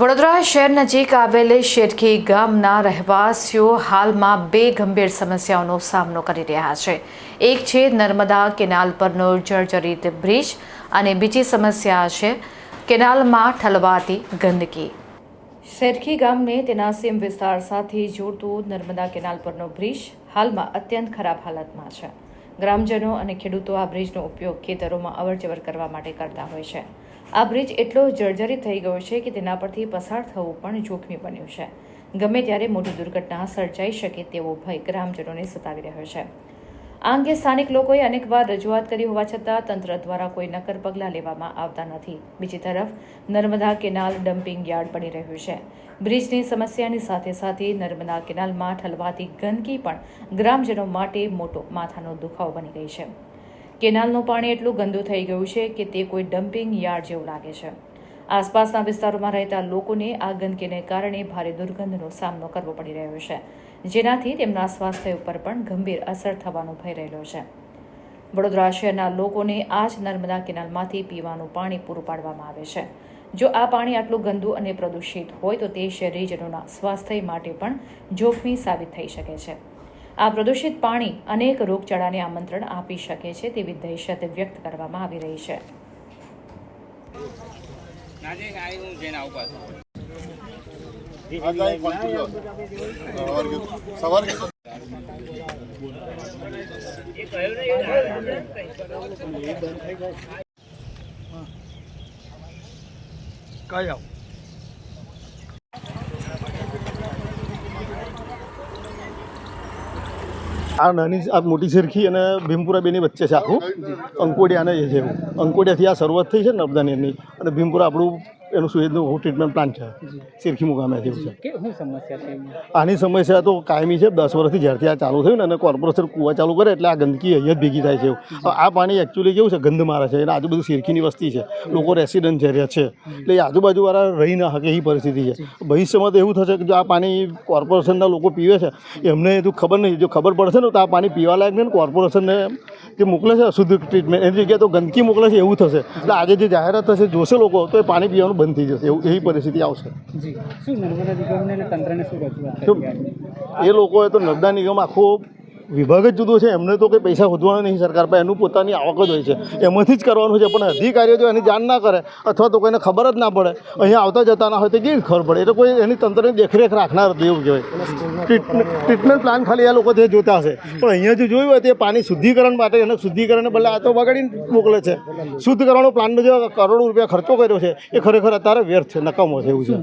વડોદરા શહેર નજીક આવેલી શેરખી ગામના રહેવાસીઓ હાલમાં બે ગંભીર સમસ્યાઓનો સામનો કરી રહ્યા છે. એક છે નર્મદા કેનાલ પરનો જર્જરિત બ્રિજ અને બીજી સમસ્યા છે કેનાલમાં ઠલવાતી ગંદકી. શેરખી ગામને તેના સીમ વિસ્તાર સાથે જોડતો નર્મદા કેનાલ પરનો બ્રિજ હાલમાં અત્યંત ખરાબ હાલતમાં છે. ગ્રામજનો અને ખેડૂતો આ બ્રિજનો ઉપયોગ ખેતરોમાં અવરજવર કરવા માટે કરતા હોય છે. આ બ્રિજ એટલો જર્જરિત થઈ ગયો છે કે તેના પરથી પસાર થવું પણ જોખમી બન્યું છે. ગમે ત્યારે મોટી દુર્ઘટના સર્જાઈ શકે તેવો ભય ગ્રામજનોને સતાવી રહ્યો છે. આ અંગે સ્થાનિક લોકોએ અનેકવાર રજૂઆત કરી હોવા છતાં તંત્ર દ્વારા કોઈ નક્કર પગલાં લેવામાં આવતા નથી. બીજી તરફ, નર્મદા કેનાલ ડમ્પિંગ યાર્ડ બની રહ્યું છે. બ્રિજની સમસ્યાની સાથે સાથે નર્મદા કેનાલમાં ઠલવાતી ગંદકી પણ ગ્રામજનો માટે મોટો માથાનો દુખાવો બની ગઈ છે. કેનાલનું પાણી એટલું ગંદુ થઈ ગયું છે કે તે કોઈ ડમ્પિંગ યાર્ડ જેવું લાગે છે. આસપાસના વિસ્તારોમાં રહેતા લોકોને આ ગંદકીને કારણે ભારે દુર્ગંધનો સામનો કરવો પડી રહ્યો છે. જેનાથી તેમના સ્વાસ્થ્ય ઉપર પણ ગંભીર અસર થવાનો ભય રહેલો છે. વડોદરા શહેરના લોકોને આ જ નર્મદા કેનાલમાંથી પીવાનું પાણી પૂરું પાડવામાં આવે છે. જો આ પાણી આટલું ગંદુ અને પ્રદૂષિત હોય તો તે શહેરીજનોના સ્વાસ્થ્ય માટે પણ જોખમી સાબિત થઈ શકે છે. આ પ્રદૂષિત પાણી અનેક રોગચાળાને આમંત્રણ આપી શકે છે તેવી દહેશત વ્યક્ત કરવામાં આવી રહી છે. કઈ આવ આ નાની આ મોટી સરખી અને ભીમપુરા બેની વચ્ચે છે આખું અંકોડિયાને એ છે અંકોડિયાથી આ શરૂઆત થઈ છે નર્મદા નીરની અને ભીમપુરા આપણું એનું સુએજનું ટ્રીટમેન્ટ પ્લાન્ટ છે. સરખી ગામે જેવું છે. શું સમસ્યા છે આની સમસ્યા તો કાયમી છે. દસ વર્ષથી જ્યારથી આ ચાલુ થયું ને અને કોર્પોરેશન કૂવા ચાલુ કરે એટલે આ ગંદકી અહીંયા જ ભેગી થાય છે એવું. આ પાણી એકચ્યુઅલી કેવું છે ગંધ મારે છે. અને આજુબાજુ સિરખીની વસ્તી છે. લોકો રેસિડન્ટ છે રહે છે. એટલે એ આજુબાજુવાળા રહી ના શકે એવી પરિસ્થિતિ છે. ભવિષ્યમાં તો એવું થશે કે જો આ પાણી કોર્પોરેશનના લોકો પીવે છે. એમને હજુ ખબર નહીં. જો ખબર પડશે ને તો આ પાણી પીવા લાયક નહીં ને કોર્પોરેશનને જે મોકલે છે અશુદ્ધ ટ્રીટમેન્ટ એની જગ્યાએ તો ગંદકી મોકલે છે એવું થશે. એટલે આજે જે જાહેરાત થશે જોશે લોકો તો એ પાણી પીવાનું બંધ થઈ જશે. એવું એવી પરિસ્થિતિ આવશે? એ લોકોએ તો નર્મદા નિગમ આખો વિભાગ જ જુદો છે. એમને તો કંઈ પૈસા વધવાના નહીં સરકાર પાસે. એનું પોતાની આવક જ હોય છે. એમાંથી જ કરવાનું છે. પણ અધિકારીઓ જો એની જાણ ના કરે અથવા તો કોઈને ખબર જ ના પડે અહીંયા આવતા જતા ના હોય તો કેવી ખબર પડે? એટલે કોઈ એની તંત્રની દેખરેખ રાખનાર હતું એવું કહેવાય. ટ્રીટમેન્ટ પ્લાન ખાલી આ લોકો તે જોતા હશે. પણ અહીંયા જો જોયું હોય તે પાણી શુદ્ધિકરણ માટે એને શુદ્ધિકરણને બદલે આ તો બગાડીને મોકલે છે. શુદ્ધ કરવાનો પ્લાનનો જે કરોડો રૂપિયા ખર્ચો કર્યો છે એ ખરેખર અત્યારે વ્યર્થ છે નકામો છે એવું છે?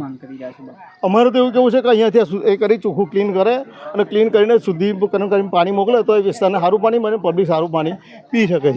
અમારે તો એવું કેવું છે કે અહીંયાથી એ કરી ચોખ્ખું ક્લીન કરે અને ક્લીન કરીને શુદ્ધિકરણ કરીને પાણી મોકલે તો એ વિસ્તારને સારું પાણી મળે પબ્લિક સારું પાણી પી શકે છે.